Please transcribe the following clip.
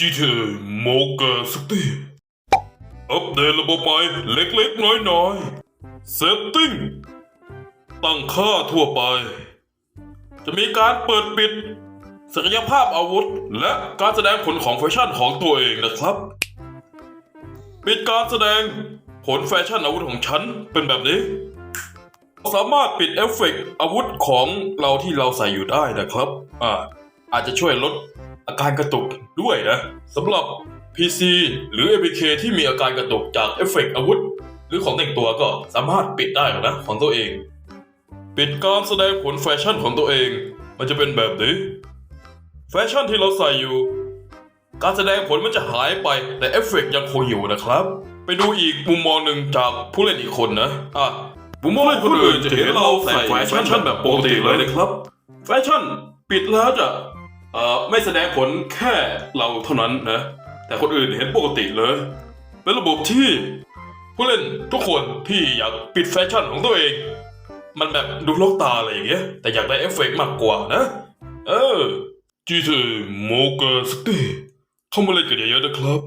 GTA m o g a City อัปเดตระบบใหม่เล็กๆ น้อยๆ Setting ตั้งค่าทั่วไป จะมีการเปิดปิด ศักยภาพอาวุธ และการแสดงผลของแฟชั่นของตัวเองนะครับ ปิดการแสดงผลแฟชั่นอาวุธของฉันเป็นแบบนี้ สามารถปิดเอฟเฟกต์อาวุธของเราที่เราใส่อยู่ได้นะครับ อ่าอาจจะช่วยลด อาการกระตุกด้วยนะสำหรับ PC หรือ APK ที่มีอาการกระตุกจากเอฟเฟกต์อาวุธ หรือของแต่งตัวก็สามารถปิดได้หรอกนะของตัวเอง ปิดการแสดงผลแฟชั่นของตัวเอง มันจะเป็นแบบนี้ แฟชั่นที่เราใส่อยู่ การแสดงผลมันจะหายไปแต่เอฟเฟกต์ยังคงอยู่นะครับ ไปดูอีกมุมมองหนึ่งจากผู้เล่นอีกคนนะอะมุมมองคนอื่นจะเห็นเราใส่แฟชั่นแบบปกติเลยนะครับ แฟชั่น ปิดแล้วจะ เอ่อไม่แสดงผลแค่เราเท่านั้นนะ แต่คนอื่นเห็นปกติเลย เป็นระบบที่ ผู้เล่นทุกคนที่อยากปิดแฟชั่นของตัวเอง มันแบบดูลกตาอะไรอย่างเงี้ย แต่อยากได้เอฟเฟกต์มากกว่านะ เออ GTA m o g a City เข้ามาเล่นกันเยอะๆนะครับ